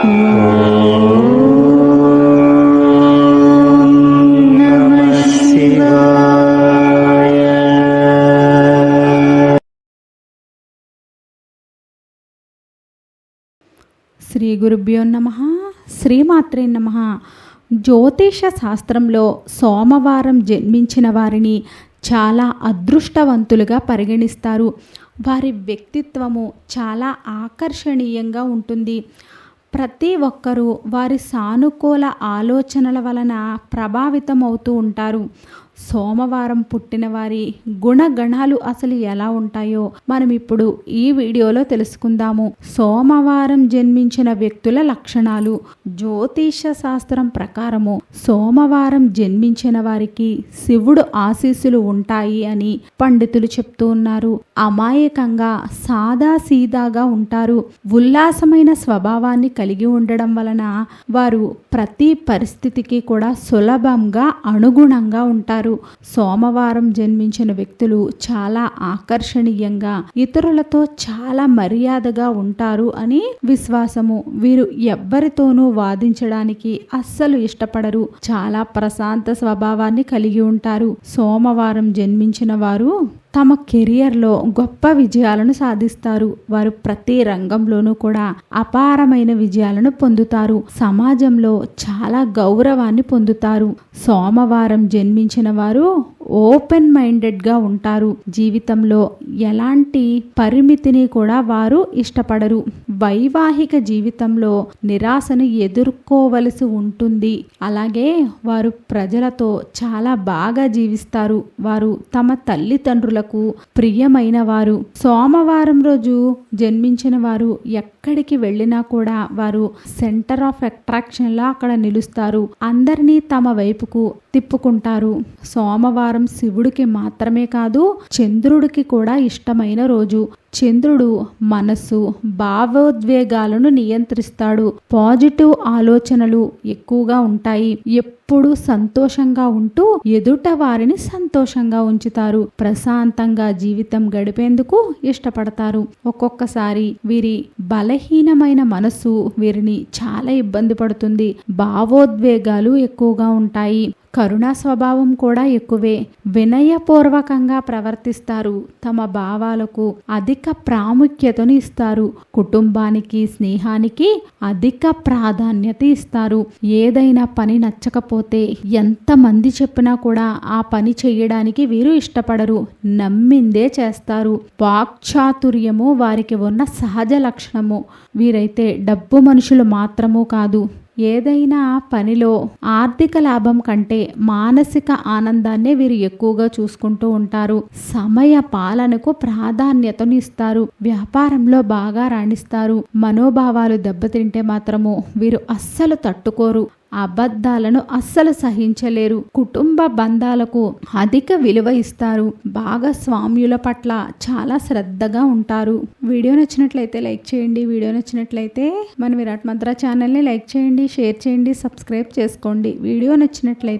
శ్రీ గురుభ్యో నమ శ్రీమాత్రే నమ. జ్యోతిష శాస్త్రంలో సోమవారం జన్మించిన వారిని చాలా అదృష్టవంతులుగా పరిగణిస్తారు. వారి వ్యక్తిత్వము చాలా ఆకర్షణీయంగా ఉంటుంది. ప్రతి ఒక్కరూ వారి సానుకూల ఆలోచనల వలన ప్రభావితమవుతూ ఉంటారు. సోమవారం పుట్టిన వారి గుణగణాలు అసలు ఎలా ఉంటాయో మనం ఇప్పుడు ఈ వీడియోలో తెలుసుకుందాము. సోమవారం జన్మించిన వ్యక్తుల లక్షణాలు. జ్యోతిష శాస్త్రం ప్రకారము సోమవారం జన్మించిన వారికి శివుడు ఆశీస్సులు ఉంటాయి అని పండితులు చెప్తూ ఉన్నారు. అమాయకంగా సాదా సీదాగా ఉంటారు. ఉల్లాసమైన స్వభావాన్ని కలిగి ఉండడం వలన వారు ప్రతి పరిస్థితికి కూడా సులభంగా అనుగుణంగా ఉంటారు. సోమవారం జన్మించిన వ్యక్తులు చాలా ఆకర్షణీయంగా ఇతరులతో చాలా మర్యాదగా ఉంటారు అని విశ్వాసము. వీరు ఎవ్వరితోనూ వాదించడానికి అస్సలు ఇష్టపడరు. చాలా ప్రశాంత స్వభావాన్ని కలిగి ఉంటారు. సోమవారం జన్మించిన వారు తమ కెరియర్లో గొప్ప విజయాలను సాధిస్తారు. వారు ప్రతి రంగంలోనూ కూడా అపారమైన విజయాలను పొందుతారు. సమాజంలో చాలా గౌరవాన్ని పొందుతారు. సోమవారం జన్మించిన వారు ఓపెన్ మైండెడ్గా ఉంటారు. జీవితంలో ఎలాంటి పరిమితిని కూడా వారు ఇష్టపడరు. వైవాహిక జీవితంలో నిరాశను ఎదుర్కోవలసి ఉంటుంది. అలాగే వారు ప్రజలతో చాలా బాగా జీవిస్తారు. వారు తమ తల్లిదండ్రులకు ప్రియమైన వారు. సోమవారం రోజు జన్మించిన వారు ఎక్కడికి వెళ్ళినా కూడా వారు సెంటర్ ఆఫ్ అట్రాక్షన్లా అక్కడ నిలుస్తారు. అందరినీ తమ వైపుకు తిప్పుకుంటారు. సోమవారం శివుడికి మాత్రమే కాదు చంద్రుడికి కూడా ఇష్టమైన రోజు. చంద్రుడు మనస్సు భావోద్వేగాలను నియంత్రిస్తాడు. పాజిటివ్ ఆలోచనలు ఎక్కువగా ఉంటాయి. ఎప్పుడు సంతోషంగా ఉంటూ ఎదుట వారిని సంతోషంగా ఉంచుతారు. ప్రశాంతంగా జీవితం గడిపేందుకు ఇష్టపడతారు. ఒక్కొక్కసారి వీరి బలహీనమైన మనస్సు వీరిని చాలా ఇబ్బంది పడుతుంది. భావోద్వేగాలు ఎక్కువగా ఉంటాయి. కరుణా స్వభావం కూడా ఎక్కువే. వినయపూర్వకంగా ప్రవర్తిస్తారు. తమ భావాలకు అధిక ప్రాముఖ్యతను ఇస్తారు. కుటుంబానికి స్నేహానికి అధిక ప్రాధాన్యత ఇస్తారు. ఏదైనా పని నచ్చకపోతే ఎంతమంది చెప్పినా కూడా ఆ పని చేయడానికి వీరు ఇష్టపడరు. నమ్మిందే చేస్తారు. వాక్చాతుర్యము వారికి ఉన్న సహజ లక్షణము. వీరైతే డబ్బు మనుషులు మాత్రము కాదు. ఏదైనా పనిలో ఆర్థిక లాభం కంటే మానసిక ఆనందాన్నే వీరు ఎక్కువగా చూసుకుంటూ ఉంటారు. సమయ పాలనకు ప్రాధాన్యతను ఇస్తారు. వ్యాపారంలో బాగా రాణిస్తారు. మనోభావాలు దెబ్బతింటే మాత్రము వీరు అస్సలు తట్టుకోరు. అబద్ధాలను అస్సలు సహించలేరు. కుటుంబ బంధాలకు అధిక విలువ ఇస్తారు. భాగస్వామ్యుల పట్ల చాలా శ్రద్ధగా ఉంటారు. వీడియో నచ్చినట్లయితే లైక్ చేయండి. వీడియో నచ్చినట్లయితే మన విరాట్ మద్రా ఛానల్ని లైక్ చేయండి షేర్ చేయండి సబ్స్క్రైబ్ చేసుకోండి. వీడియో నచ్చినట్లయితే